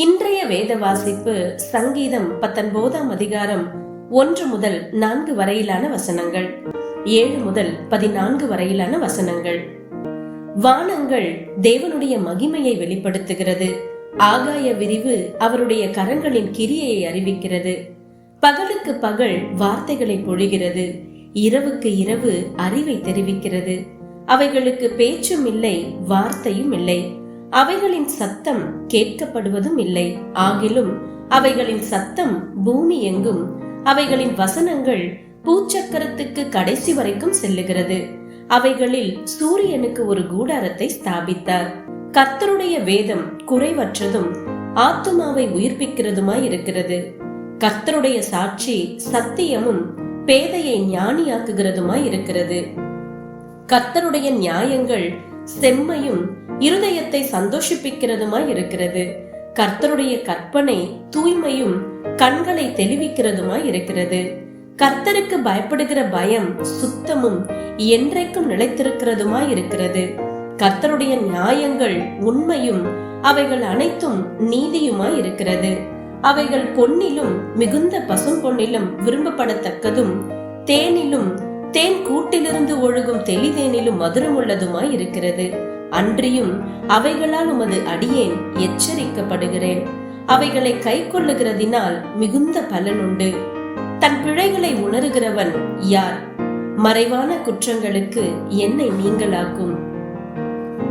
இன்றைய வேத வாசிப்பு சங்கீதம் பத்தொன்பதாம் அதிகாரம் ஒன்று முதல் நான்கு வரையிலான வசனங்கள். ஏழு முதல் பதினான்கு வரையிலான வசனங்கள். வானங்கள் தேவனுடைய மகிமையை வெளிப்படுத்துகிறது. ஆகாய விரிவு அவருடைய கரங்களின் கிரியையை அறிவிக்கிறது. பகலுக்கு பகல் வார்த்தைகளை பொழிகிறது. இரவுக்கு இரவு அறிவை தெரிவிக்கிறது. அவைகளுக்கு பேச்சும் இல்லை வார்த்தையும் இல்லை. அவைகளின் சத்தம் கேட்கப்படுவதும் இல்லை. ஆகிலும் அவைகளின் சத்தம் பூமி எங்கும் அவைகளின் வசனங்கள் பூச்சக்கரத்துக்கு கடைசி வரைக்கும் செல்லுகிறது. அவைகளில் சூரியனுக்கு ஒரு கூடாரத்தை ஸ்தாபித்தார். கர்த்தருடைய வேதம் குறைவற்றதும் ஆத்துமாவை உயிர்ப்பிக்கிறதுமாய் இருக்கிறது. கர்த்தருடைய சாட்சி சத்தியமும் பேதையை ஞானியாக்குகிறதுமாய் இருக்கிறது. கர்த்தருடைய நியாயங்கள் செம்மையும் இருதயத்தை சந்தோஷிப்பிக்கிறதுமாய் இருக்கிறது கர்த்தருடைய கற்பனை தூய்மையும் கண்களை தெளிவிக்கிறதுமாய் இருக்கிறது கர்த்தருக்கு பயப்படுகிற பயம் சுத்தமும் என்றைக்கும் நிலைத்திருக்கிறதுமாய் இருக்கிறது கர்த்தருடைய நியாயங்கள் உண்மையும் அவைகள் அனைத்தும் நீதியுமாய் இருக்கிறது அவைகள் பொன்னிலும் மிகுந்த பசும் பொன்னிலும் விரும்பப்படத்தக்கதும் தேனிலும் தேன் கூட்டிலிருந்து ஒழுகும் தெளிதேனிலும் மதுரமுள்ளதுமாய் இருக்கிறது. அன்றியும் அவைகளால் உமது அடியேன் எச்சரிக்கப்படுகிறேன். அவைகளை கை கொள்ளுகிறதினால் மிகுந்த பலனுண்டு. தன் பிழைகளை உணர்கிறவன் யார்? மறைவான குற்றங்களுக்கு என்னை நீங்களாக்கும்.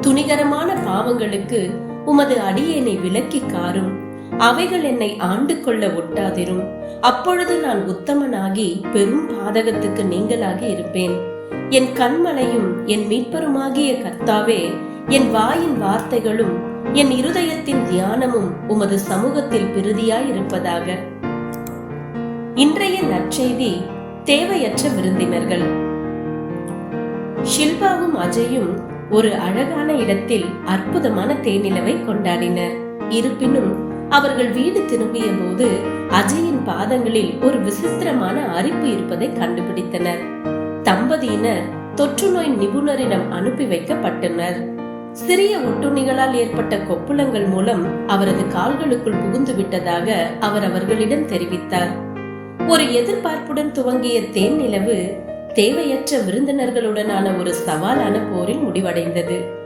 துணிகரமான பாவங்களுக்கு உமது அடியேனை விலக்கி காரும். அவைகள் என்னை ஆண்டு கொள்ள ஒட்டாதிரும். அப்பொழுது நான் உத்தமனாகி பெரும் பாதகத்துக்கு நீங்களாகி இருப்பேன். என் கண்மலையும் என் மீட்பருமாகிய கர்த்தாவே என் வாயின் வார்த்தைகளும் என் இருதயத்தின் தியானமும் உமது சமூகத்தில் பிரதியாயிருப்பதாக. இன்றைய நற்செய்தி தேவையற்ற விருந்தினர்கள். ஷில்பாவும் அஜயும் ஒரு அழகான இடத்தில் அற்புதமான தேனிலவை கொண்டாடினர். இருப்பினும் அவர்கள் வீடு திரும்பிய போது அஜயின் பாதங்களில் ஒரு விசித்திரமான அரிப்பு இருப்பதை கண்டுபிடித்தனர். தம்பதியினர் தொற்று நோய் நிபுணரிடம் அனுப்பி வைக்கப்பட்டனர். சிறிய ஒட்டுண்ணிகளால் ஏற்பட்ட கொப்புளங்கள் மூலம் அவரது கால்களுக்குள் புகுந்து விட்டதாக அவர் அவர்களிடம் தெரிவித்தார். ஒரு எதிர்பார்ப்புடன் துவங்கிய தேன் நிலவு தேவையற்ற விருந்தினர்களுடனான ஒரு சவாலான போரில் முடிவடைந்தது.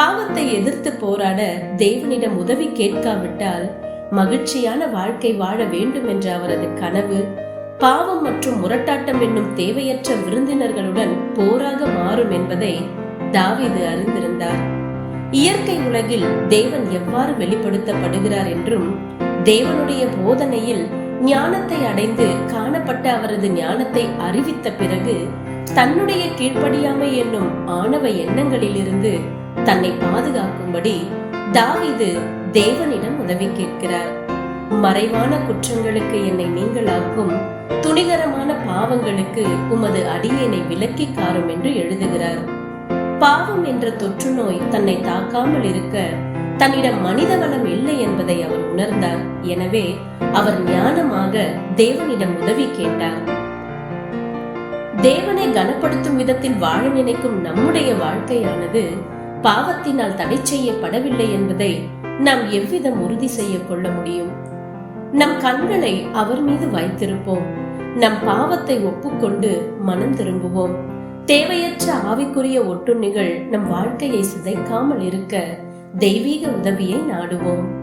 பாவத்தை எதிர்த்து போராட தேவனிடம் உதவி கேட்காவிட்டால் மகிழ்ச்சியான வாழ்க்கை வாழ வேண்டும் என்ற அவரது கனவு பாவம் மற்றும் முரட்டாட்டம் என்னும் தேவையற்ற விருந்தினர்களுடன் போராக மாறும் என்பதை தாவிது அறிந்திருந்தார். இயற்கை உலகில் தேவன் எவ்வாறு வெளிப்படுத்தப்படுகிறார் என்றும் தேவனுடைய போதனையில் ஞானத்தை அடைந்து காணப்பட்ட அவரது ஞானத்தை அறிவித்த பிறகு தன்னுடைய கீழ்ப்படியாமை என்னும் ஆணவ எண்ணங்களிலிருந்து தன்னை பாதுகாக்கும்படி தாவிது தேவனிடம் உதவி கேட்கிறார். மறைவான குற்றங்களுக்கு என்னை நீங்களாக்கும் துணிகரமான பாவங்களுக்கு உமது அடியேனை விலக்கி காரும் என்று எழுதுகிறார். பாவம் என்ற தொற்று நோய் தன்னை தாக்காமல் இருக்க தன்னிடம் மனித வளம் இல்லை என்பதை அவர் உணர்ந்தார். எனவே அவர் ஞானமாக தேவனிடம் உதவி கேட்டார். தேவனை கனப்படுத்தும் விதத்தில் வாழ நினைக்கும் நம்முடைய வாழ்க்கையானது பாவத்தினால் தடை செய்யப்படவில்லை என்பதை நாம் எவ்விதம் உறுதி செய்ய கொள்ள முடியும்? நம் கண்களை அவர் மீது வைத்திருப்போம். நம் பாவத்தை ஒப்புக்கொண்டு மனம் திரும்புவோம். தேவையற்ற ஆவிக்குரிய ஒட்டுண்ணிகள் நம் வாழ்க்கையை சிதைக்காமல் இருக்க தெய்வீக உதவியை நாடுவோம்.